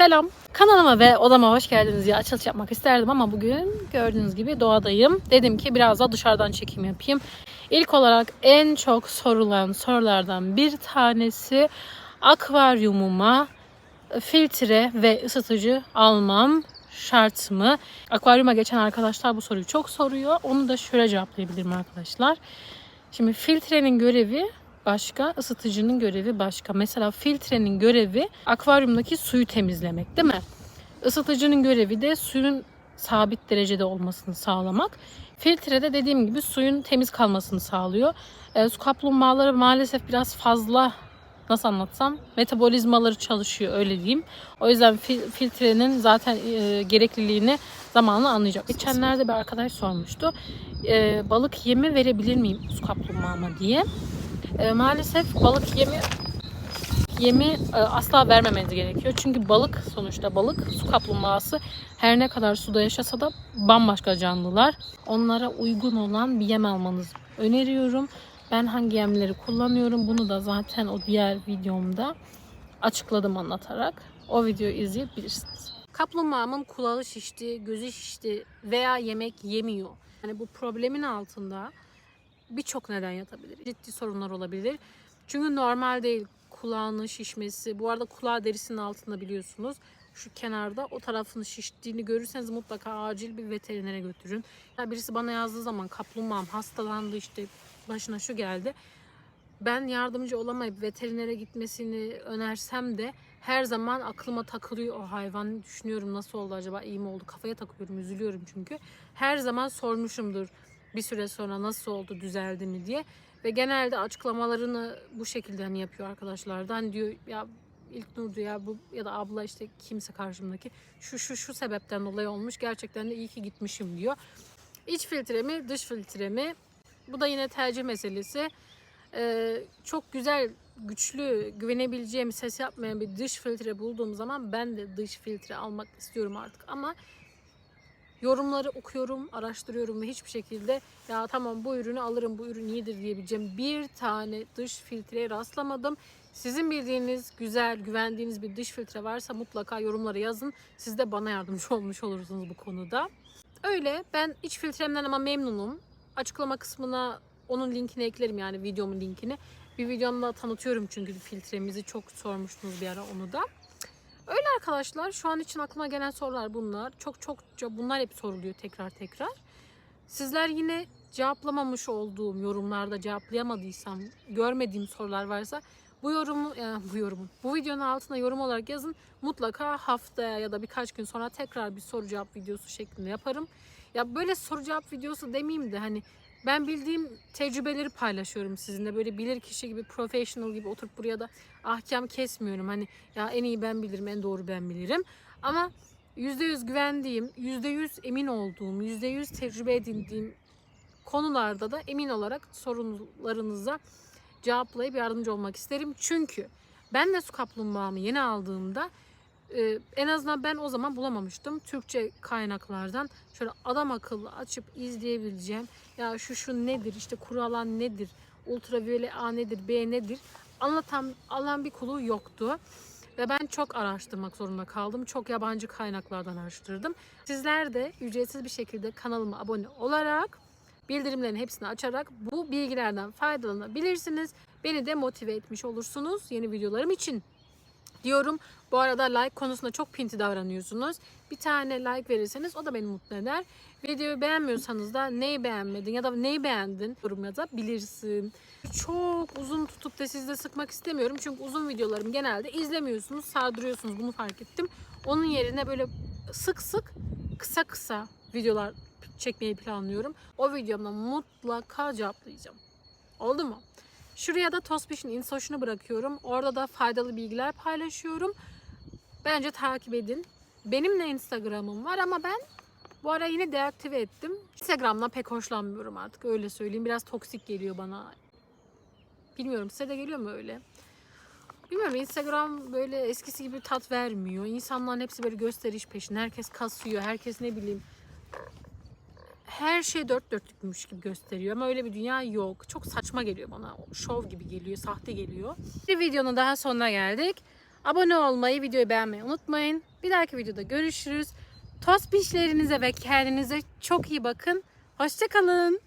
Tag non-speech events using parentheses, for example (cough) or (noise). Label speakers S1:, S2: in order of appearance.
S1: Selam. Kanalıma ve odama hoş geldiniz ya. Açılış yapmak isterdim ama bugün gördüğünüz gibi doğadayım. Dedim ki biraz da dışarıdan çekim yapayım. İlk olarak en çok sorulan sorulardan bir tanesi akvaryumuma filtre ve ısıtıcı almam şart mı? Akvaryuma geçen arkadaşlar bu soruyu çok soruyor. Onu da şöyle cevaplayabilirim arkadaşlar. Şimdi filtrenin görevi başka, ısıtıcının görevi başka. Mesela filtrenin görevi akvaryumdaki suyu temizlemek değil mi? Isıtıcının görevi de suyun sabit derecede olmasını sağlamak. Filtre de dediğim gibi suyun temiz kalmasını sağlıyor. E, su kaplumbağaları maalesef biraz fazla nasıl anlatsam metabolizmaları çalışıyor öyle diyeyim. O yüzden fil- filtrenin zaten e, gerekliliğini zamanla anlayacak. Geçenlerde bir arkadaş sormuştu. E, balık yemi verebilir miyim su kaplumbağama diye. E, maalesef balık yemi yemi e, asla vermemeniz gerekiyor. Çünkü balık sonuçta balık su kaplumbağası her ne kadar suda yaşasa da bambaşka canlılar. Onlara uygun olan bir yem almanızı öneriyorum. Ben hangi yemleri kullanıyorum bunu da zaten o diğer videomda açıkladım anlatarak. O videoyu izleyebilirsiniz. Kaplumbağamın kulağı şişti, gözü şişti veya yemek yemiyor. Yani bu problemin altında birçok neden yatabilir. Ciddi sorunlar olabilir. Çünkü normal değil kulağının şişmesi. Bu arada kulağı derisinin altında biliyorsunuz. Şu kenarda o tarafının şiştiğini görürseniz mutlaka acil bir veterinere götürün. Ya birisi bana yazdığı zaman kaplumbağam hastalandı işte başına şu geldi. Ben yardımcı olamayıp veterinere gitmesini önersem de her zaman aklıma takılıyor o hayvan. Düşünüyorum nasıl oldu acaba iyi mi oldu kafaya takıyorum üzülüyorum çünkü. Her zaman sormuşumdur bir süre sonra nasıl oldu düzeldi mi diye. Ve genelde açıklamalarını bu şekilde hani yapıyor arkadaşlar. da. Hani diyor ya ilk Nur ya bu ya da abla işte kimse karşımdaki şu şu şu sebepten dolayı olmuş. Gerçekten de iyi ki gitmişim diyor. İç filtre mi dış filtre mi? Bu da yine tercih meselesi. Ee, çok güzel, güçlü, güvenebileceğim, ses yapmayan bir dış filtre bulduğum zaman ben de dış filtre almak istiyorum artık. Ama yorumları okuyorum, araştırıyorum ve hiçbir şekilde ya tamam bu ürünü alırım, bu ürün iyidir diyebileceğim bir tane dış filtreye rastlamadım. Sizin bildiğiniz, güzel, güvendiğiniz bir dış filtre varsa mutlaka yorumlara yazın. Siz de bana yardımcı (laughs) olmuş olursunuz bu konuda. Öyle. Ben iç filtremden ama memnunum. Açıklama kısmına onun linkini eklerim yani videomun linkini. Bir videomda tanıtıyorum çünkü filtremizi çok sormuştunuz bir ara onu da. Öyle arkadaşlar şu an için aklıma gelen sorular bunlar. Çok çokça bunlar hep soruluyor tekrar tekrar. Sizler yine cevaplamamış olduğum yorumlarda cevaplayamadıysam, görmediğim sorular varsa bu yorumu, yani bu yorumu, bu videonun altına yorum olarak yazın. Mutlaka haftaya ya da birkaç gün sonra tekrar bir soru cevap videosu şeklinde yaparım. Ya böyle soru cevap videosu demeyeyim de hani ben bildiğim tecrübeleri paylaşıyorum sizinle. Böyle bilir kişi gibi, professional gibi oturup buraya da ahkam kesmiyorum. Hani ya en iyi ben bilirim, en doğru ben bilirim. Ama %100 güvendiğim, %100 emin olduğum, %100 tecrübe edindiğim konularda da emin olarak sorunlarınıza cevaplayıp yardımcı olmak isterim. Çünkü ben de su kaplumbağamı yeni aldığımda e, en azından ben o zaman bulamamıştım. Türkçe kaynaklardan şöyle adam akıllı açıp izleyebileceğim. Ya şu şu nedir işte kuralan nedir, ultraviyole A nedir, B nedir anlatan alan bir kulu yoktu. Ve ben çok araştırmak zorunda kaldım. Çok yabancı kaynaklardan araştırdım. Sizler de ücretsiz bir şekilde kanalıma abone olarak bildirimlerin hepsini açarak bu bilgilerden faydalanabilirsiniz. Beni de motive etmiş olursunuz yeni videolarım için diyorum. Bu arada like konusunda çok pinti davranıyorsunuz. Bir tane like verirseniz o da beni mutlu eder. Videoyu beğenmiyorsanız da neyi beğenmedin ya da neyi beğendin yorum yazabilirsin. Çok uzun tutup da sizde sıkmak istemiyorum. Çünkü uzun videolarım genelde izlemiyorsunuz, sardırıyorsunuz. Bunu fark ettim. Onun yerine böyle sık sık kısa kısa videolar çekmeyi planlıyorum. O videomda mutlaka cevaplayacağım. Oldu mu? Şuraya da Tospiş'in insoşunu bırakıyorum. Orada da faydalı bilgiler paylaşıyorum. Bence takip edin. Benim de Instagram'ım var ama ben bu ara yine deaktive ettim. Instagram'dan pek hoşlanmıyorum artık öyle söyleyeyim. Biraz toksik geliyor bana. Bilmiyorum size de geliyor mu öyle? Bilmiyorum Instagram böyle eskisi gibi tat vermiyor. İnsanların hepsi böyle gösteriş peşinde. Herkes kasıyor. Herkes ne bileyim her şey dört dörtlükmüş gibi gösteriyor ama öyle bir dünya yok. Çok saçma geliyor bana. Şov gibi geliyor, sahte geliyor. Bir videonun daha sonuna geldik. Abone olmayı, videoyu beğenmeyi unutmayın. Bir dahaki videoda görüşürüz. Tost pişlerinize ve kendinize çok iyi bakın. Hoşçakalın.